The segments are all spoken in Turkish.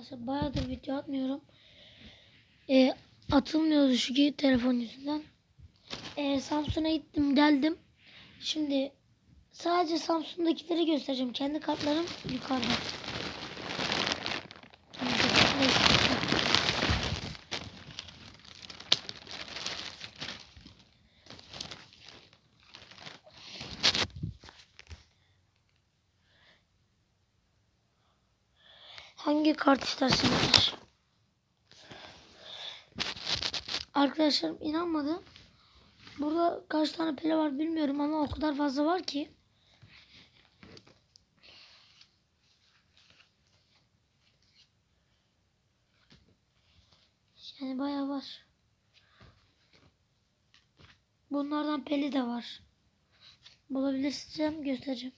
arkadaşlar. Bayağıdır video atmıyorum. Ee, atılmıyordu çünkü telefon yüzünden. Ee, Samsun'a gittim geldim. Şimdi sadece Samsun'dakileri göstereceğim. Kendi kartlarım yukarıda. Hangi kart isterseniz? Arkadaşlarım inanmadı. Burada kaç tane pele var bilmiyorum ama o kadar fazla var ki. Yani bayağı var. Bunlardan peli de var. Bulabilirsem göstereceğim.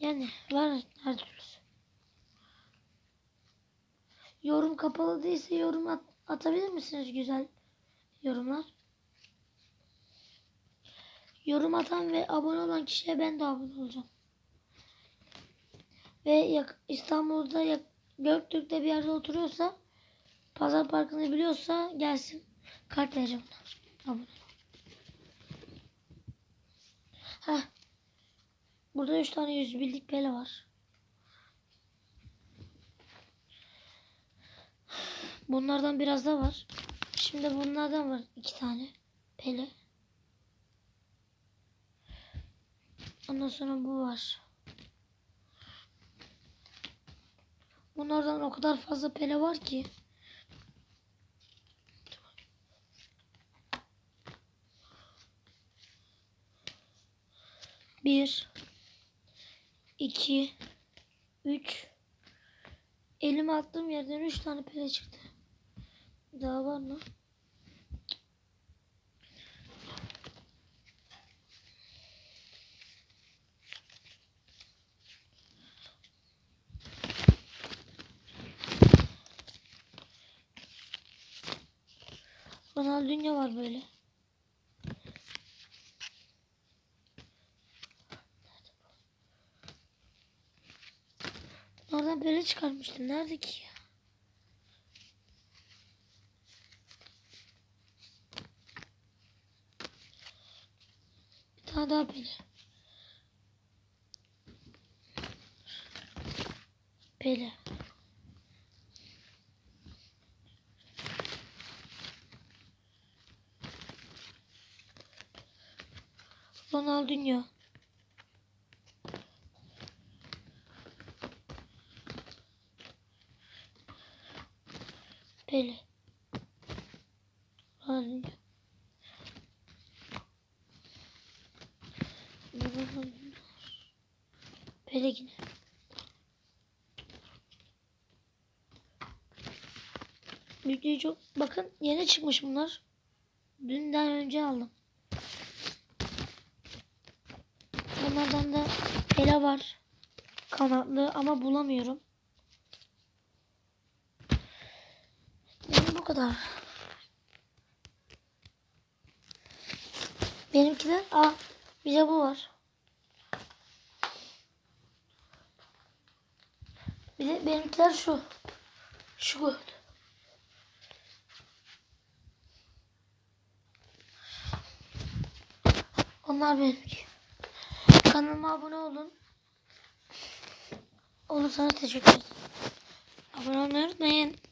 Yani var her türlüsü. Yorum kapalı değilse yorum at- atabilir misiniz güzel yorumlar? Yorum atan ve abone olan kişiye ben de abone olacağım. Ve yak- İstanbul'da yak- Göktürk'te bir yerde oturuyorsa Pazar Parkı'nı biliyorsa gelsin. Kart vereceğim ona. Abone. Heh. Burada 3 tane yüz birlik pele var. Bunlardan biraz da var. Şimdi bunlardan var iki tane pele. Ondan sonra bu var. Bunlardan o kadar fazla pele var ki. Bir, iki, üç. Elime attığım yerden üç tane pele çıktı. Daha var mı? Ronaldinho var böyle. Oradan böyle çıkarmıştım. Nerede ki ya? Bir tane daha pele. Pele. Ronaldinho. Pele. Ronaldinho. Pele yine. Videoyu çok bakın yeni çıkmış bunlar. Dünden önce aldım. Bunlardan da Pele var. Kanatlı ama bulamıyorum. Benim bu kadar. Benimkiler aa bir de bu var. Bir de benimkiler şu. Şu. Onlar benimki. Kanalıma abone olun. Olursanız teşekkür ederim. Abone olmayı unutmayın.